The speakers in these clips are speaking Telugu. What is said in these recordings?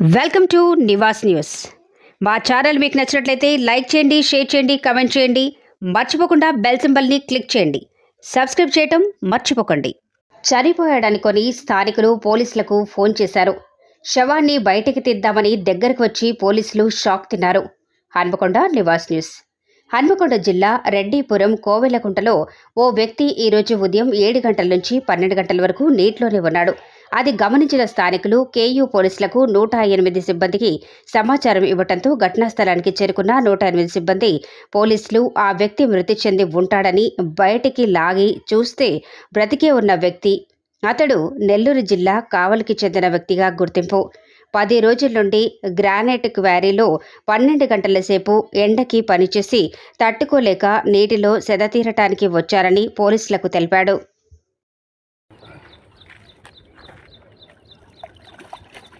Welcome to Nivas news. మా ఛానల్ మీకు నచ్చినట్లయితే లైక్ చేయండి షేర్ చేయండి కమెంట్ చేయండి. మర్చిపోకుండా బెల్ సింబల్ని క్లిక్ చేయండి. సబ్స్క్రైబ్ చేయటం మర్చిపోకండి. చనిపోయాడనుకొని స్థానికులు పోలీసులకు ఫోన్ చేశారు. శవాన్ని బయటికి తీద్దామని దగ్గరకు వచ్చి పోలీసులు షాక్ తిన్నారు. హన్మకొండ నివాస్ న్యూస్. హన్మకొండ జిల్లా రెడ్డిపురం కోవెలకుంటలో ఓ వ్యక్తి ఈరోజు ఉదయం ఏడు గంటల నుంచి పన్నెండు గంటల వరకు నీటిలోనే ఉన్నాడు. అది గమనించిన స్థానికులు కేయూ పోలీసులకు నూట ఎనిమిది సిబ్బందికి సమాచారం ఇవ్వడంతో ఘటనా స్థలానికి చేరుకున్న నూట ఎనిమిది సిబ్బంది పోలీసులు ఆ వ్యక్తి మృతి చెంది ఉంటాడని బయటికి లాగి చూస్తే బ్రతికే ఉన్న వ్యక్తి. అతడు నెల్లూరు జిల్లా కావలికి చెందిన వ్యక్తిగా గుర్తింపు. పది రోజుల నుండి గ్రానైట్ క్వారీలో పన్నెండు గంటల సేపు ఎండకి పనిచేసి తట్టుకోలేక నీటిలో సెదతీరటానికి వచ్చారని పోలీసులకు తెలిపాడు.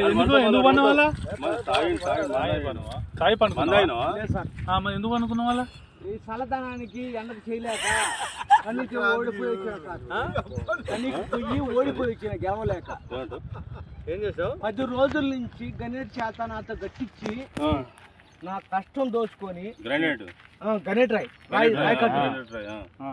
ఎందుకు? పన్న వాళ్ళ కాయ పండుకున్నా ఎందుకు ఈ చల్లదనానికి ఎండకు చేయలేక కన్నీకి ఓడిపోయి వచ్చిన సార్ కన్నీకి పొయ్యి ఓడిపోయి వచ్చిన గెవలేక ఏమంటావ్? ఏం చేసావు? పది రోజుల నుంచి గణేట్ చేత నాతో గట్టించి నా కష్టం దోచుకొని గ్రానైట్. ఆ, గణేట్ రాయ్. రాయ్ రాయ్ కట్టు. గ్రానైట్ రాయి, ఆ.